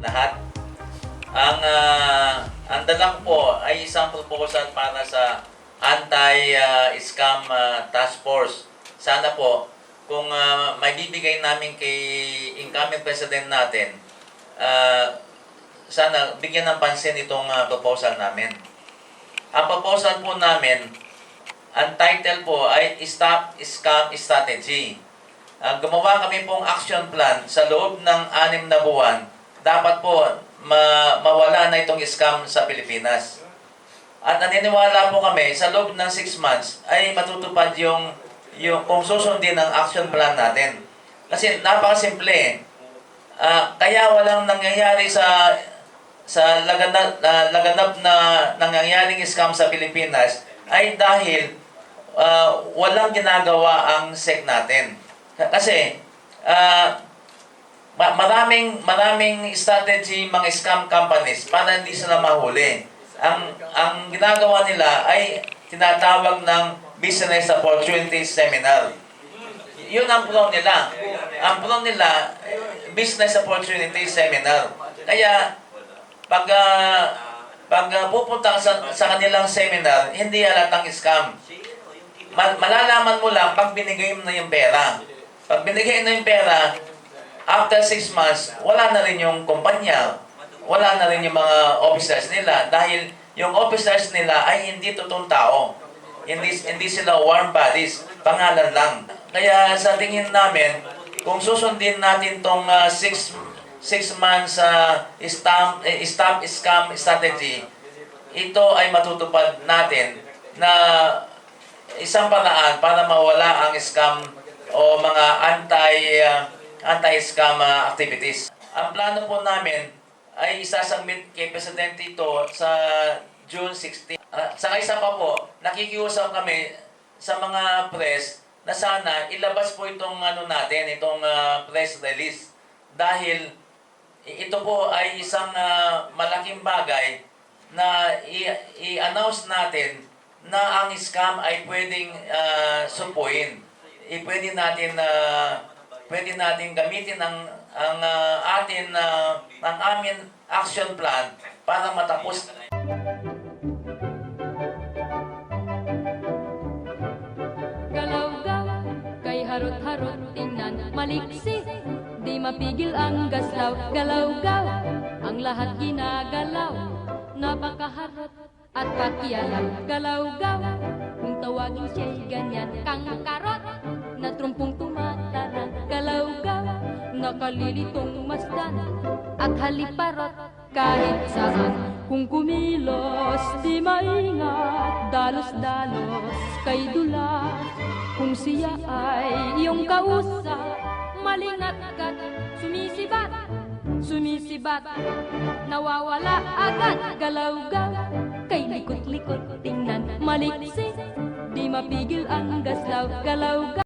lahat. Ang uh, ang dalang po ay isang proposal para sa anti-scam uh, task force. Sana po kung uh, may bibigay namin kay incoming president natin, uh, sana bigyan ng pansin itong uh, proposal namin. Ang proposal po namin, ang title po ay Stop Scam Strategy. Uh, gumawa kami pong action plan sa loob ng anim na buwan. Dapat po ma- mawala na itong scam sa Pilipinas. At naniniwala po kami sa loob ng 6 months ay matutupad yung yung kung susundin ang action plan natin. Kasi napakasimple. Ah, kaya walang nangyayari sa sa laganap, na laganap na nangyayaring scam sa Pilipinas ay dahil ah, walang ginagawa ang SEC natin. Kasi ma- maraming maraming strategy mga scam companies para hindi sila mahuli. Ang ang ginagawa nila ay tinatawag ng business opportunity seminar. Yun ang pro nila. Ang pro nila business opportunity seminar. Kaya pag ah, pag ah, pupunta sa, sa kanilang seminar, hindi halatang scam. Ma- malalaman mo lang pag binigay mo na yung pera. Pag binigay na yung pera, after six months, wala na rin yung kumpanya. Wala na rin yung mga officers nila dahil yung officers nila ay hindi totoong tao. Hindi, hindi sila warm bodies. Pangalan lang. Kaya sa tingin namin, kung susundin natin tong uh, six, months uh, stop, eh, stop scam strategy, ito ay matutupad natin na isang paraan para mawala ang scam o mga anti uh, anti-scam uh, activities. Ang plano po namin ay isasubmit kay Presidente ito sa June 16. Uh, sa isa pa po, nakikiusap kami sa mga press na sana ilabas po itong ano natin, itong uh, press release dahil ito po ay isang ah, malaking bagay na i-announce natin na ang scam ay pwedeng uh, supuin. I pwede natin na pwede natin gamitin ang ang ah, atin na ang amin action plan para matapos Galaw-gaw, kay harot-harot tingnan maliksi Di mapigil ang gaslaw, galaw-gaw Ang lahat ginagalaw, napakaharot at pakialam Galaw-gaw, kung tawagin siya'y ganyan. Kang karot, na trumpong tumatarang Galaw-gaw, nakalilitong masdan. At haliparot, kahit saan. Kung kumilos, di maingat. Dalos-dalos, kay dulas. Kung siya ay iyong kausap Malingat kat, sumisibat Sumisibat, nawawala agad Galaw-gaw, kay likot-likot tingnan. Maliksi, di mapigil ang gaslaw Galaw-gaw